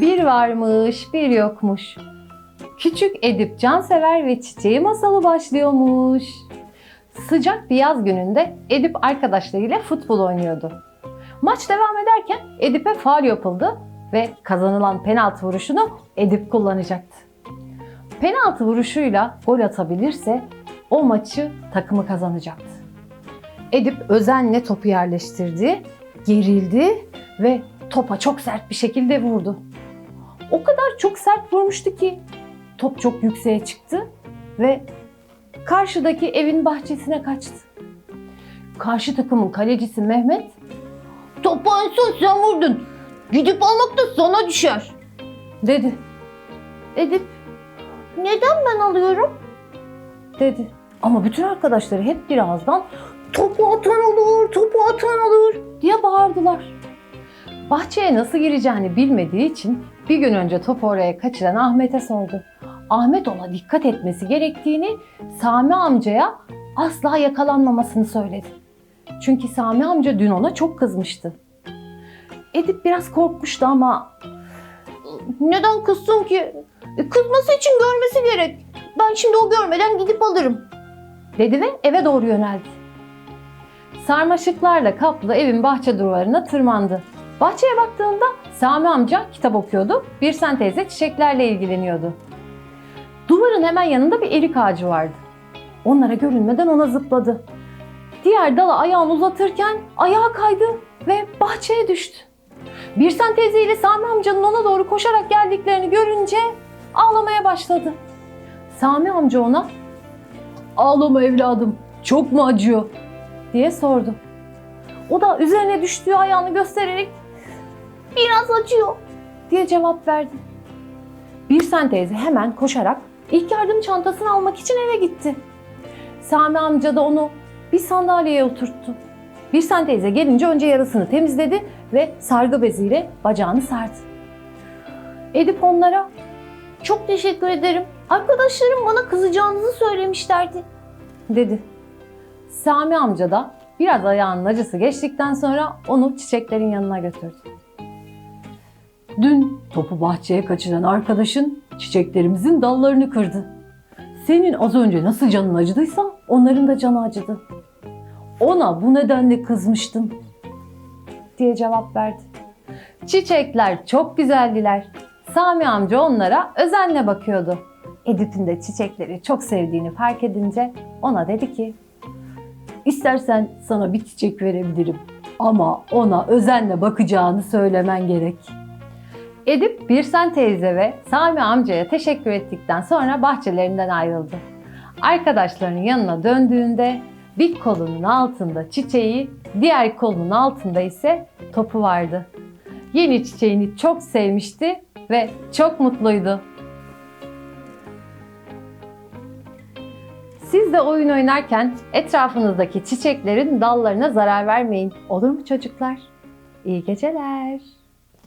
Bir varmış, bir yokmuş. Küçük Edip Cansever ve Çiçeği masalı başlıyormuş. Sıcak bir yaz gününde Edip arkadaşlarıyla futbol oynuyordu. Maç devam ederken Edip'e faul yapıldı ve kazanılan penaltı vuruşunu Edip kullanacaktı. Penaltı vuruşuyla gol atabilirse o maçı takımı kazanacaktı. Edip özenle topu yerleştirdi, gerildi ve topa çok sert bir şekilde vurdu. O kadar çok sert vurmuştu ki top çok yükseğe çıktı ve karşıdaki evin bahçesine kaçtı. Karşı takımın kalecisi Mehmet Topu en son sen vurdun. Gidip almak da sana düşer. dedi. Edip Neden ben alıyorum? dedi. Ama bütün arkadaşları hep birazdan topu atan olur, topu atan olur diye bağırdılar. Bahçeye nasıl gireceğini bilmediği için bir gün önce topu oraya kaçıran Ahmet'e sordu. Ahmet ona dikkat etmesi gerektiğini, Sami amcaya asla yakalanmamasını söyledi. Çünkü Sami amca dün ona çok kızmıştı. Edip biraz korkmuştu ama Neden kızsın ki? E, Kızması için görmesi gerek. Ben şimdi o görmeden gidip alırım. dedi ve eve doğru yöneldi. Sarmaşıklarla kaplı evin bahçe duvarına tırmandı. Bahçeye baktığında Sami amca kitap okuyordu, bir sen teyze çiçeklerle ilgileniyordu. Duvarın hemen yanında bir erik ağacı vardı. Onlara görünmeden ona zıpladı. Diğer dala ayağını uzatırken ayağa kaydı ve bahçeye düştü. Birsen teyze ile Sami amcanın ona doğru koşarak geldiklerini görünce ağlamaya başladı. Sami amca ona Ağlama evladım, çok mu acıyor? diye sordu. O da üzerine düştüğü ayağını göstererek Biraz acıyor. diye cevap verdi. Birsen teyze hemen koşarak ilk yardım çantasını almak için eve gitti. Sami amca da onu bir sandalyeye oturttu. Birsen teyze gelince önce yarasını temizledi ve sargı beziyle bacağını sardı. Edip onlara Çok teşekkür ederim. Arkadaşlarım bana kızacağınızı söylemişlerdi. dedi. Sami amca da biraz ayağının acısı geçtikten sonra onu çiçeklerin yanına götürdü. Dün topu bahçeye kaçıran arkadaşın çiçeklerimizin dallarını kırdı. Senin az önce nasıl canın acıdıysa onların da canı acıdı. Ona bu nedenle kızmıştım diye cevap verdi. Çiçekler çok güzeldiler. Sami amca onlara özenle bakıyordu. Edip'in de çiçekleri çok sevdiğini fark edince ona dedi ki İstersen sana bir çiçek verebilirim ama ona özenle bakacağını söylemen gerek. Edip Birsen teyze ve Sami amcaya teşekkür ettikten sonra bahçelerinden ayrıldı. Arkadaşlarının yanına döndüğünde bir kolunun altında çiçeği, diğer kolunun altında ise topu vardı. Yeni çiçeğini çok sevmişti ve çok mutluydu. Siz de oyun oynarken etrafınızdaki çiçeklerin dallarına zarar vermeyin. Olur mu çocuklar? İyi geceler.